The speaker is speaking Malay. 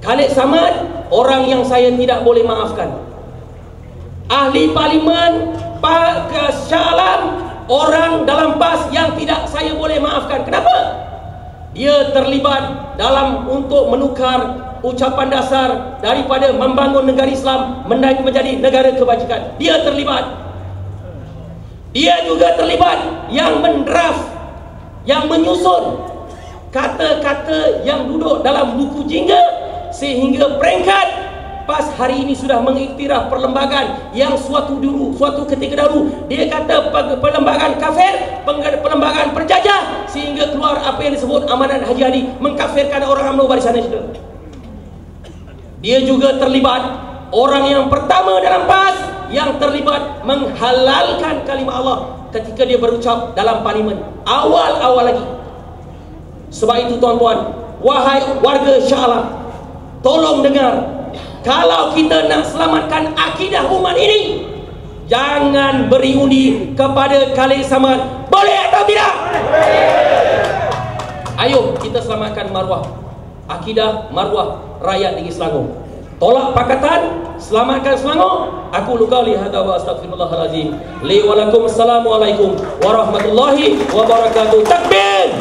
Khalid Samad orang yang saya tidak boleh maafkan. Ahli parlimen Pak Shah Alam orang dalam PAS yang tidak saya boleh maafkan. Kenapa? Dia terlibat dalam untuk menukar ucapan dasar daripada membangun negara Islam menjadi negara kebajikan. Dia terlibat. Dia juga terlibat yang mendraft, yang menyusun kata-kata yang duduk dalam buku jingga sehingga peringkat PAS hari ini sudah mengiktiraf perlembagaan yang suatu dulu, suatu ketika dahulu. Dia kata perlembagaan kafir, perlembagaan penjajah sehingga keluar apa yang disebut amanat Haji Hadi mengkafirkan orang UMNO Barisan Nasional. Dia juga terlibat orang yang pertama dalam PAS yang terlibat menghalalkan kalimah Allah ketika dia berucap dalam parlimen. Awal-awal lagi. Sebab itu tuan-tuan wahai warga Shah Alam tolong dengar. Kalau kita nak selamatkan akidah umat ini jangan beri undi kepada Khalid Samad. Boleh atau tidak? ayo kita selamatkan maruah. Akidah maruah rakyat di Selangor. Tolak pakatan selamatkan Selangor. Aku luka li hada wa astaghfirullahalazim. Li wa lakum assalamualaikum warahmatullahi wabarakatuh. Takbir